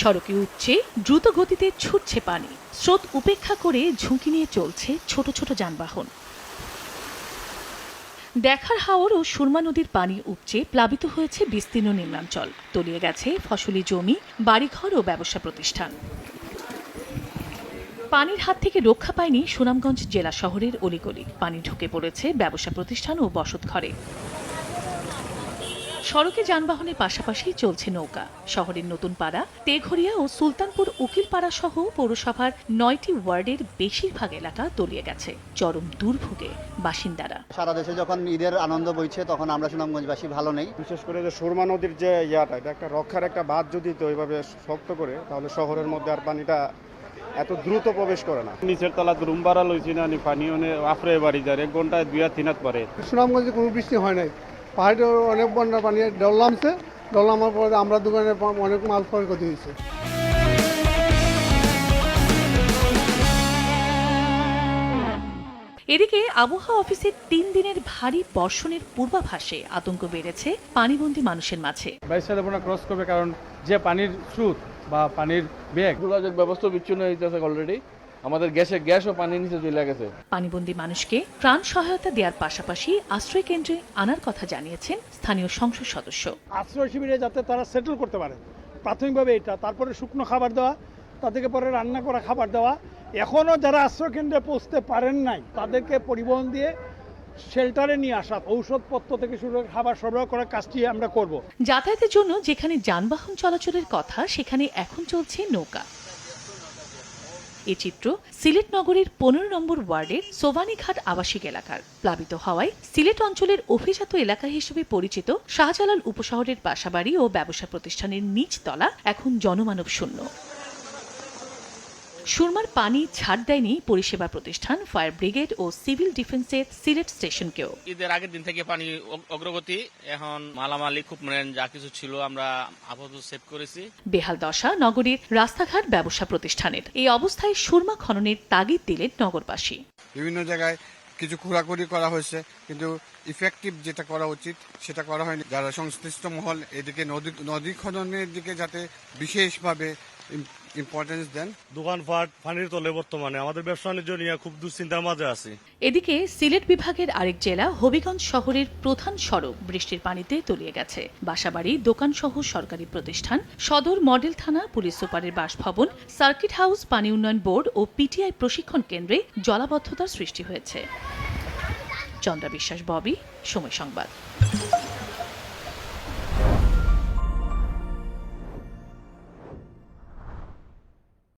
সড়কে উঠছে, দ্রুত গতিতে ছুটছে পানি। স্রোত উপেক্ষা করে ঝুঁকি নিয়ে চলছে ছোট ছোট যানবাহন। দেখার হাওর ও সুরমা নদীর পানি উপচে প্লাবিত হয়েছে বিস্তীর্ণ নিম্নাঞ্চল। তলিয়ে গেছে ফসলি জমি, বাড়িঘর ও ব্যবসা প্রতিষ্ঠান। পানির হাত থেকে রক্ষা পায়নি সুনামগঞ্জ জেলা শহরের অলিগলি। পানি ঢুকে পড়েছে ব্যবসা প্রতিষ্ঠান ও বসতঘরে। সড়কে যানবাহনের পাশাপাশি চলছে নৌকা। শহরের নতুন পাড়া তেঘরিয়া ও সুলতানপুর উকিলপাড়া সহ পৌরসভার নয়টি ওয়ার্ডের বেশিরভাগ এলাকা তলিয়ে গেছে। চরম দুর্ভোগে বাসিন্দারা। সারা দেশে যখন ঈদের আনন্দ বইছে তখন আমরা সুনামগঞ্জবাসী ভালো নেই। বিশেষ করে যে সুরমা নদীর যে ইয়াটা এটা একটা রক্ষার একটা বাঁধ যদি তো ওইভাবে শক্ত করে তাহলে শহরের মধ্যে আর পানিটা এত দ্রুত প্রবেশ করে না। নিচের তলাত রুম ভাড়া লইছি না পানি আফরে বাড়ি যায় এক ঘন্টায় দুই আর তিন হাত পরে সুনামগঞ্জে কোনো বৃষ্টি হয় নাই। পাহাড়ে অনেক বন্যা পানি ডল নামছে। ডল নামার পরে আমরা দোকানে অনেক মাল ক্ষয়ক্ষতি হয়েছে। এদিকে আবহাওয়া অফিসের তিন দিনের ভারী বর্ষণের পূর্বাভাসে আতঙ্ক বেড়েছে পানিবন্দী মানুষের মাঝে। বাইশালেপনা ক্রস করবে কারণ যে পানির স্রোত বা পানির বেগ। যোগাযোগ ব্যবস্থা বিচ্ছিন্ন হইতেছে অলরেডি আমাদের গ্যাসে গ্যাস ও পানি নিচে চলে গেছে। পানিবন্দী মানুষকে ত্রাণ সহায়তা দেওয়ার পাশাপাশি আশ্রয় কেন্দ্রে আনার কথা জানিয়েছেন স্থানীয় সংসদ সদস্য। আশ্রয় শিবিরে যাতে তারা সেটেল করতে পারে। প্রাথমিকভাবে এটা তারপরে শুকনো খাবার দেওয়া তাদেরকে পরে রান্না করা খাবার দেওয়া। এখনও যারা আশ্রয় কেন্দ্রে পৌঁছতে পারেন নাই তাদেরকে পরিবহন দিয়ে শেল্টারে নিয়ে আসা ঔষধপত্র থেকে শুরু করে খাবার সরবরাহ করার কাজটি আমরা করব। যাতায়াতের জন্য যেখানে যানবাহন চলাচলের কথা সেখানে এখন চলছে নৌকা। এ চিত্র সিলেট নগরীর পনেরো নম্বর ওয়ার্ডের সোভানীঘাট আবাসিক এলাকার। প্লাবিত হওয়ায় সিলেট অঞ্চলের অভিজাত এলাকা হিসেবে পরিচিত শাহজালাল উপশহরের বাসাবাড়ি ও ব্যবসা প্রতিষ্ঠানের নিচ তলা এখন জনমানব শূন্য সুরমার পানি ছাড় দেয়নি পরিষেবা প্রতিষ্ঠান ফায়ার ব্রিগেড ও সিভিল ডিফেন্সের সিলেট স্টেশনকেও। ঈদের আগের দিন থেকে পানি অগ্রগতি এখন মালামাল ইকুইপমেন্ট যা কিছু ছিল আমরা আপাতত সেভ করেছি। বেহাল দশা নগরীর রাস্তাঘাট ব্যবসা প্রতিষ্ঠানের। এই অবস্থায় সুরমা খননের তাগিদ দিলেন নগরবাসী। বিভিন্ন জায়গায় কিছু খোরাখুরি করা হয়েছে কিন্তু ইফেক্টিভ যেটা করা উচিত সেটা করা হয়নি। যারা সংশ্লিষ্ট মহল এদিকে নদী নদী খননের দিকে যাতে বিশেষভাবে ইম্পর্টেন্স দেন দোকানপাট পানির তলে বর্তমানে। আমাদের ব্যবসা বাণিজ্য নিয়ে খুব দুশ্চিন্তার মাঝে আছি। এদিকে সিলেট বিভাগের আরেক জেলা হবিগঞ্জ শহরের প্রধান সড়ক বৃষ্টির পানিতে তলিয়ে গেছে। বাসাবাড়ি দোকানসহ সরকারি প্রতিষ্ঠান সদর মডেল থানা পুলিশ সুপারের বাসভবন সার্কিট হাউস পানি উন্নয়ন বোর্ড ও পিটিআই প্রশিক্ষণ কেন্দ্রে জলাবদ্ধতার সৃষ্টি হয়েছে। চন্দ্রা বিশ্বাস ববি সময় সংবাদ।